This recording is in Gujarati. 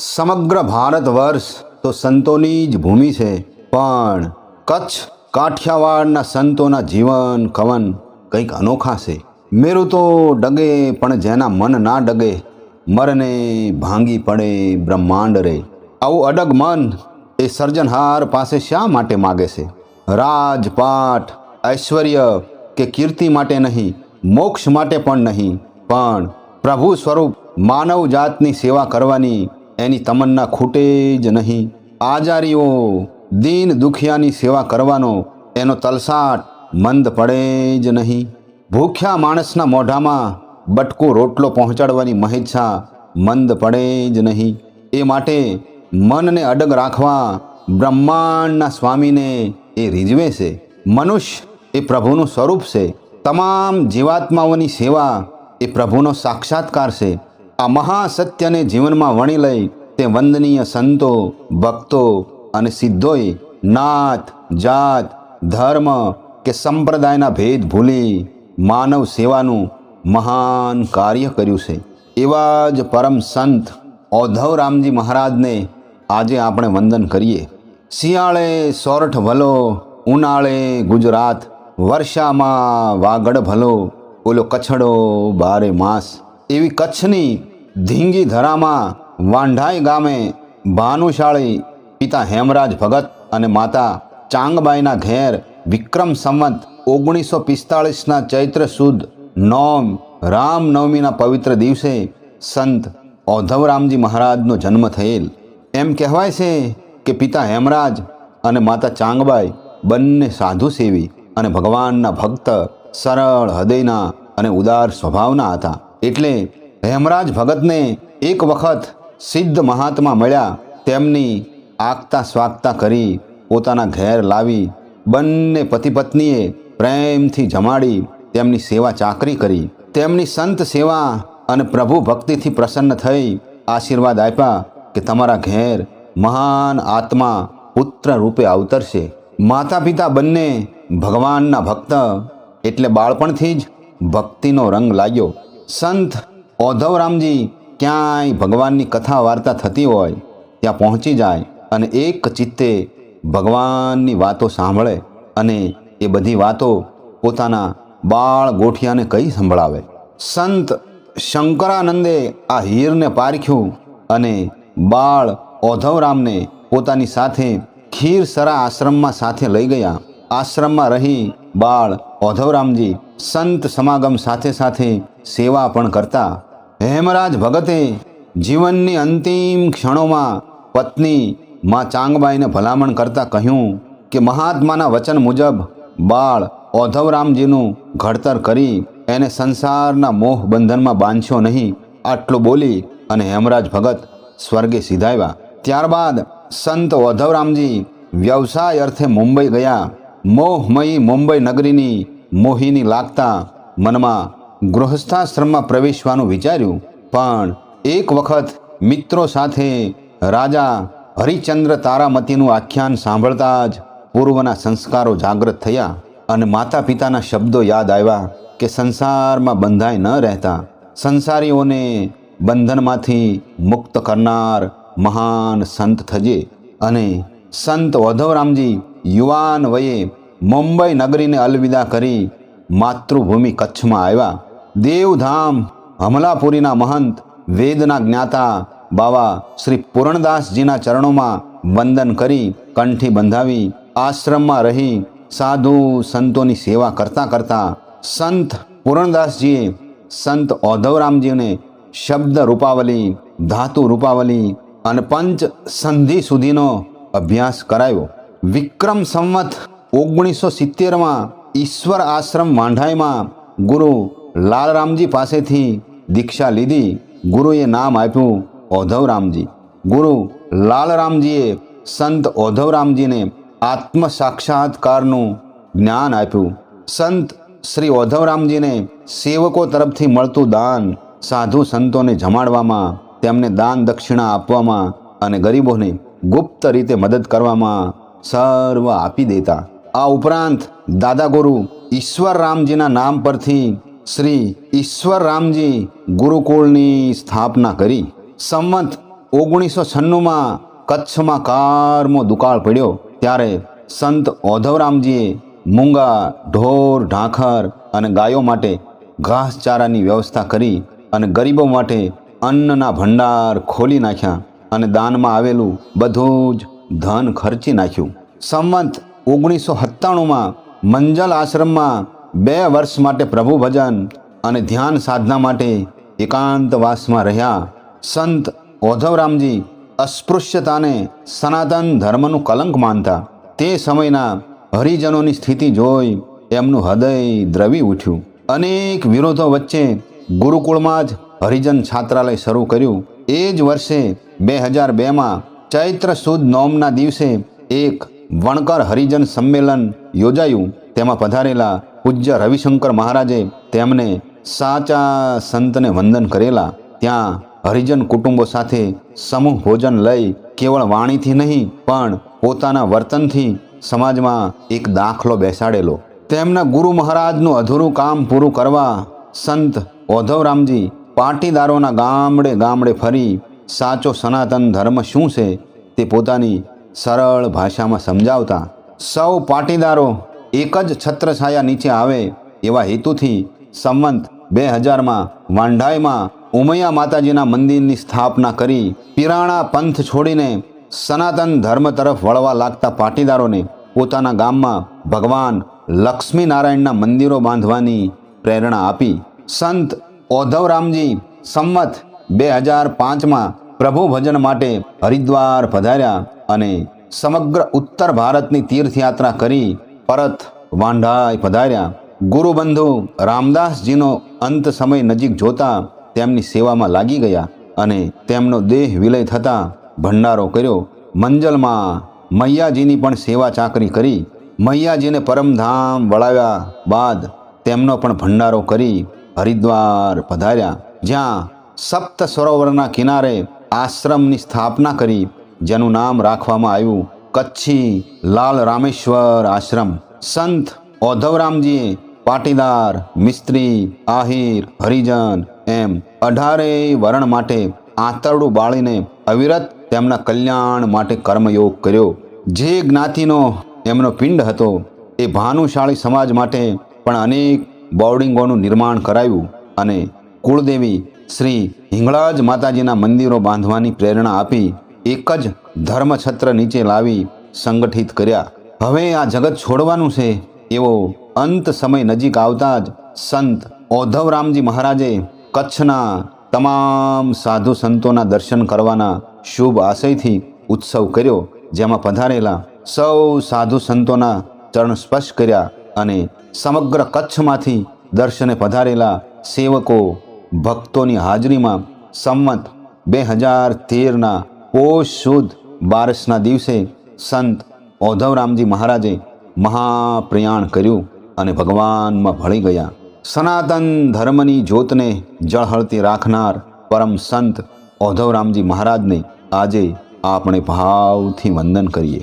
સમગ્ર ભારત વર્ષ તો સંતોની જ ભૂમિ છે. પણ કચ્છ કાઠિયાવાડના સંતોના જીવન કવન કંઈક અનોખા છે. મેરું તો ડગે પણ જેના મન ના ડગે, મરને ભાંગી પડે બ્રહ્માંડ રે. આવું અડગ મન એ સર્જનહાર પાસે શા માટે માગે છે? રાજપાઠ ઐશ્વર્ય કે કીર્તિ માટે નહીં, મોક્ષ માટે પણ નહીં. પણ પ્રભુ સ્વરૂપ માનવ જાતની સેવા કરવાની એની તમન્ના ખૂટે જ નહીં. આજારીઓ દીન દુખિયાની સેવા કરવાનો એનો તલસાટ મંદ પડે જ નહીં. ભૂખ્યા માણસના મોઢામાં બટકો રોટલો પહોંચાડવાની મહેચ્છા મંદ પડે જ નહીં. એ માટે મનને અડગ રાખવા બ્રહ્માંડના સ્વામીને એ રીઝવે છે. મનુષ્ય એ પ્રભુનું સ્વરૂપ છે. તમામ જીવાત્માઓની સેવા એ પ્રભુનો સાક્ષાત્કાર છે. આ મહાસત્યને જીવનમાં વણી લઈ તે વંદનીય સંતો, ભક્તો અને સિદ્ધોએ નાત, જાત, ધર્મ કે સંપ્રદાયના ભેદ ભૂલી માનવ સેવાનું મહાન કાર્ય કર્યું છે. એવા જ પરમ સંત ઔધવરામજી મહારાજને આજે આપણે વંદન કરીએ. શિયાળે સોરઠ ભલો, ઉનાળે ગુજરાત, વર્ષામાં વાગડ ભલો, ઓલો કચ્છડો બારે માસ. એવી કચ્છની ધીંગી ધરામાં વાંઢાઈ ગામે ભાનુશાળી પિતા હેમરાજ ભગત અને માતા ચાંગબાઈના ઘેર વિક્રમ સંવત ઓગણીસો પિસ્તાળીસના ચૈત્ર સુદ નોમ રામનવમીના પવિત્ર દિવસે સંત ઔધવરામજી મહારાજનો જન્મ થયેલ. એમ કહેવાય છે કે પિતા હેમરાજ અને માતા ચાંગબાઈ બંને સાધુ સેવી અને ભગવાનના ભક્ત સરળ હૃદયના અને ઉદાર સ્વભાવના હતા. એટલે હેમરાજ ભગતને એક વખત સિદ્ધ મહાત્મા મળ્યા. તેમની આગતા સ્વાગતા કરી, પોતાના ઘેર લાવી, બંને પતિ પત્નીએ પ્રેમથી જમાડી, તેમની સેવા ચાકરી કરી. તેમની સંત સેવા અને પ્રભુ ભક્તિથી પ્રસન્ન થઈ, આશીર્વાદ આપ્યા કે તમારા ઘેર મહાન આત્મા પુત્ર રૂપે અવતરશે. માતા પિતા બંને ભગવાનના ભક્ત, એટલે બાળપણથી જ ભક્તિનો રંગ લાગ્યો. સંત ઔધવરામજી ક્યાંય ભગવાનની કથા વાર્તા થતી હોય, ત્યાં પહોંચી જાય અને એક ચિત્તે ભગવાનની વાતો સાંભળે અને એ બધી વાતો પોતાના બાળ ગોઠિયાને કઈ સંભળાવે. સંત શંકરાનંદે આ હીરને પારખ્યું અને બાળ ઓધવરામને પોતાની સાથે ખીરસરા આશ્રમમાં સાથે લઈ ગયા. આશ્રમમાં રહી બાળ ઓધવરામજી સંત સમાગમ સાથે સાથે સેવા પણ કરતા હેમરાજ ભગતે જીવનની અંતિમ ક્ષણોમાં પત્ની માં ચાંગબાઈને ભલામણ કરતાં કહ્યું કે મહાત્માના વચન મુજબ બાળ ઓધવરામજીનું ઘડતર કરી એને સંસારના મોહ બંધનમાં બાંધ્યો નહીં. આટલું બોલી અને હેમરાજ ભગત સ્વર્ગે સીધાવ્યા. ત્યારબાદ સંત ઓધવરામજી વ્યવસાય અર્થે મુંબઈ ગયા. મોહમયી મુંબઈ નગરીની મોહિની લાગતા મનમાં ગૃહસ્થાશ્રમમાં પ્રવેશવાનું વિચાર્યું, પણ એક વખત મિત્રો સાથે રાજા હરિચંદ્ર તારામતીનું આખ્યાન સાંભળતા જ પૂર્વના સંસ્કારો જાગૃત થયા અને માતા પિતાના શબ્દો યાદ આવ્યા કે સંસારમાં બંધાઈ ન રહેતા. સંસારીઓને બંધનમાંથી મુક્ત કરનાર મહાન સંત થજે અને સંત વધવરામજી યુવાન વયે મુંબઈ નગરીને અલવિદા કરી માતૃભૂમિ કચ્છમાં આવ્યા. દેવધામ હમલાપુરીના મહંત, વેદના જ્ઞાતા બાવા શ્રી પૂરણદાસજીના ચરણોમાં વંદન કરી, કંઠી બંધાવી, આશ્રમમાં રહી, સાધુ સંતોની સેવા કરતા કરતા સંત પૂરણદાસજીએ સંત ઔધવરામજીને શબ્દ રૂપાવલી, ધાતુ રૂપાવલી અને પંચ સંધિ સુધીનો અભ્યાસ કરાયો. વિક્રમ સંવત ઓગણીસો સિત્તેરમાં ઈશ્વર આશ્રમ વાંઢાઈમાં ગુરુ લાલરામજી પાસેથી દીક્ષા લીધી. ગુરુએ નામ આપ્યું ઓધવરામજી ગુરુ લાલરામજીએ સંત ઓધવરામજીને આત્મ સાક્ષાત્કારનું જ્ઞાન આપ્યું. સંત શ્રી ઓધવરામજીને સેવકો તરફથી મળતું દાન સાધુ સંતોને જમાડવામાં, તેમને દાન દક્ષિણા આપવામાં અને ગરીબોને ગુપ્ત રીતે મદદ કરવામાં સર્વ આપી દેતા. આ ઉપરાંત દાદા ગુરુ ઈશ્વરરામજીના નામ પરથી શ્રી ઈશ્વરરામજી ગુરુકુળની સ્થાપના કરી. સંમત ઓગણીસો છન્નુંમાં કચ્છમાં કારમો દુકાળ પડ્યો. ત્યારે સંત ઓધવરામજીએ મૂંગા, ઢોર, ઢાંખર અને ગાયો માટે ઘાસચારાની વ્યવસ્થા કરી અને ગરીબો માટે અન્નના ભંડાર ખોલી નાખ્યા અને દાનમાં આવેલું બધું જ ધન ખર્ચી નાખ્યું. સંવંત ઓગણીસો સત્તાણુંમાં મંજલ આશ્રમમાં બે વર્ષ માટે પ્રભુ ભજન અને ધ્યાન સાધના માટે એકાંતવાસમાં રહ્યા. સંત ઓધવરામજી અસ્પૃશ્યતાને સનાતન ધર્મનું કલંક માનતા તે સમયના હરિજનોની સ્થિતિ જોઈ એમનું હૃદય દ્રવી ઉઠ્યું. અનેક વિરોધો વચ્ચે ગુરુકુળમાં જ હરિજન છાત્રાલય શરૂ કર્યું. એ જ વર્ષે બે હજાર બેમાં ચૈત્ર સુદ નોમના દિવસે એક વણકર હરિજન સંમેલન યોજાયું. તેમાં પધારેલા પૂજ્ય રવિશંકર મહારાજે તેમને સાચા સંતને વંદન કરેલા. ત્યાં હરિજન કુટુંબો સાથે સમૂહ ભોજન લઈ કેવળ વાણીથી નહીં, પણ પોતાના વર્તનથી સમાજમાં એક દાખલો બેસાડેલો. તેમના ગુરુ મહારાજનું અધૂરું કામ પૂરું કરવા સંત ઓધવરામજી પાટીદારોના ગામડે ગામડે ફરી, સાચો સનાતન ધર્મ શું છે તે પોતાની સરળ ભાષામાં સમજાવતા. સૌ પાટીદારો એક જ છત્રછાયા નીચે આવે એવા હેતુથી સંવંત બે હજારમાં વાંઢાઈમાં ઉમૈયા માતાજીના મંદિરની સ્થાપના કરી પિરાણા પંથ છોડીને સનાતન ધર્મ તરફ વળવા લાગતા પાટીદારોને પોતાના ગામમાં ભગવાન લક્ષ્મીનારાયણના મંદિરો બાંધવાની પ્રેરણા આપી. સંત ઓધવરામજી સંમત બે હજાર પાંચમાં પ્રભુ ભજન માટે હરિદ્વાર પધાર્યા અને સમગ્ર ઉત્તર ભારતની તીર્થયાત્રા કરી પરત વાંઢાઈ પધાર્યા. ગુરુબંધુ રામદાસજીનો અંત સમય નજીક જોતા તેમની સેવામાં લાગી ગયા અને તેમનો દેહ વિલય થતાં ભંડારો કર્યો. મંજલમાં મૈયાજીની પણ સેવા ચાકરી કરી. મૈયાજીને પરમધામ વળાવ્યા બાદ તેમનો પણ ભંડારો કરી હરિદ્વાર પધાર્યા. જ્યાં સપ્ત સરોવરના કિનારે આશ્રમની સ્થાપના કરી, જેનું નામ રાખવામાં આવ્યું કચ્છી લાલ રામેશ્વર આશ્રમ. સંત ઓધવરામજીએ પાટીદાર, મિસ્ત્રી, આહિર, હરિજન એમ અઢારેય વરણ માટે આંતરડું બાળીને અવિરત તેમના કલ્યાણ માટે કર્મયોગ કર્યો. જે જ્ઞાતિનો એમનો પિંડ હતો એ ભાનુશાળી સમાજ માટે પણ અનેક બોર્ડિંગોનું નિર્માણ કરાયું અને કુળદેવી શ્રી હિંગળાજ માતાજીના મંદિરો બાંધવાની પ્રેરણા આપી. એક જ ધર્મછત્ર નીચે લાવી સંગઠિત કર્યા. હવે આ જગત છોડવાનું છે, એવો અંત સમય નજીક આવતા જ સંત ઓધવરામજી મહારાજે કચ્છના તમામ સાધુ સંતોના દર્શન કરવાના શુભ આશયથી ઉત્સવ કર્યો, જેમાં પધારેલા સૌ સાધુ સંતોના ચરણ સ્પર્શ કર્યા અને સમગ્ર કચ્છમાંથી દર્શને પધારેલા સેવકો ભક્તોની હાજરીમાં સંમત બે હજાર તેરના પોષ સુદ બારસના દિવસે સંત ઓધવરામજી મહારાજે મહાપ્રયાણ કર્યું અને ભગવાનમાં ભળી ગયા. સનાતન ધર્મની જ્યોતને જળહળતી રાખનાર પરમ સંત ઓધવરામજી મહારાજને આજે આપણે ભાવથી વંદન કરીએ.